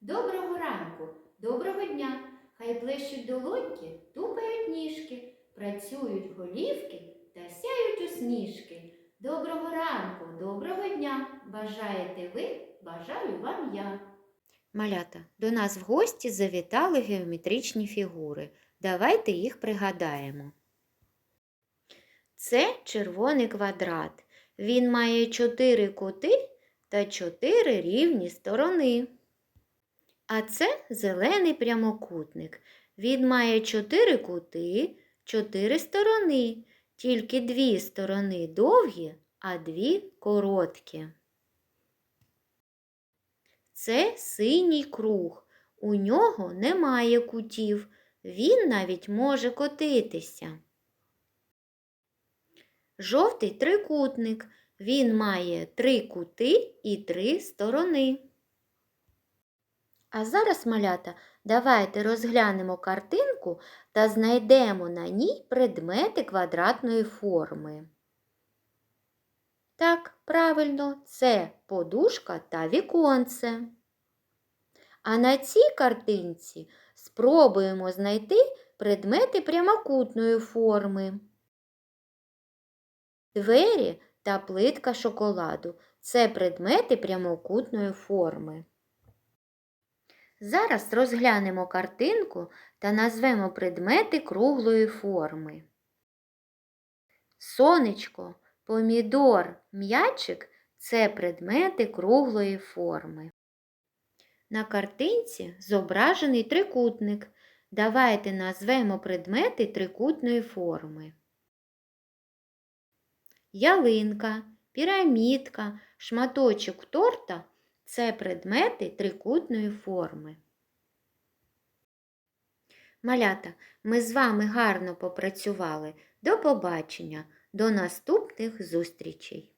Доброго ранку, доброго дня. Хай плещуть долоньки, тупають ніжки, працюють голівки та сяють усмішки. Доброго ранку, доброго дня. Бажаєте ви, бажаю вам я. Малята, до нас в гості завітали геометричні фігури. Давайте їх пригадаємо. Це червоний квадрат. Він має чотири кути та чотири рівні сторони. А це зелений прямокутник. Він має чотири кути, чотири сторони, тільки дві сторони довгі, а дві короткі. Це синій круг. У нього немає кутів. Він навіть може котитися. Жовтий трикутник. Він має три кути і три сторони. А зараз, малята, давайте розглянемо картинку та знайдемо на ній предмети квадратної форми. Так, правильно, це подушка та віконце. А на цій картинці спробуємо знайти предмети прямокутної форми. Двері та плитка шоколаду це предмети прямокутної форми. Зараз розглянемо картинку та назвемо предмети круглої форми. Сонечко, помідор, м'ячик це предмети круглої форми. На картинці зображений трикутник. Давайте назвемо предмети трикутної форми. Ялинка, пірамідка, шматочок торта це предмети трикутної форми. Малята, ми з вами гарно попрацювали. До побачення, до наступних зустрічей!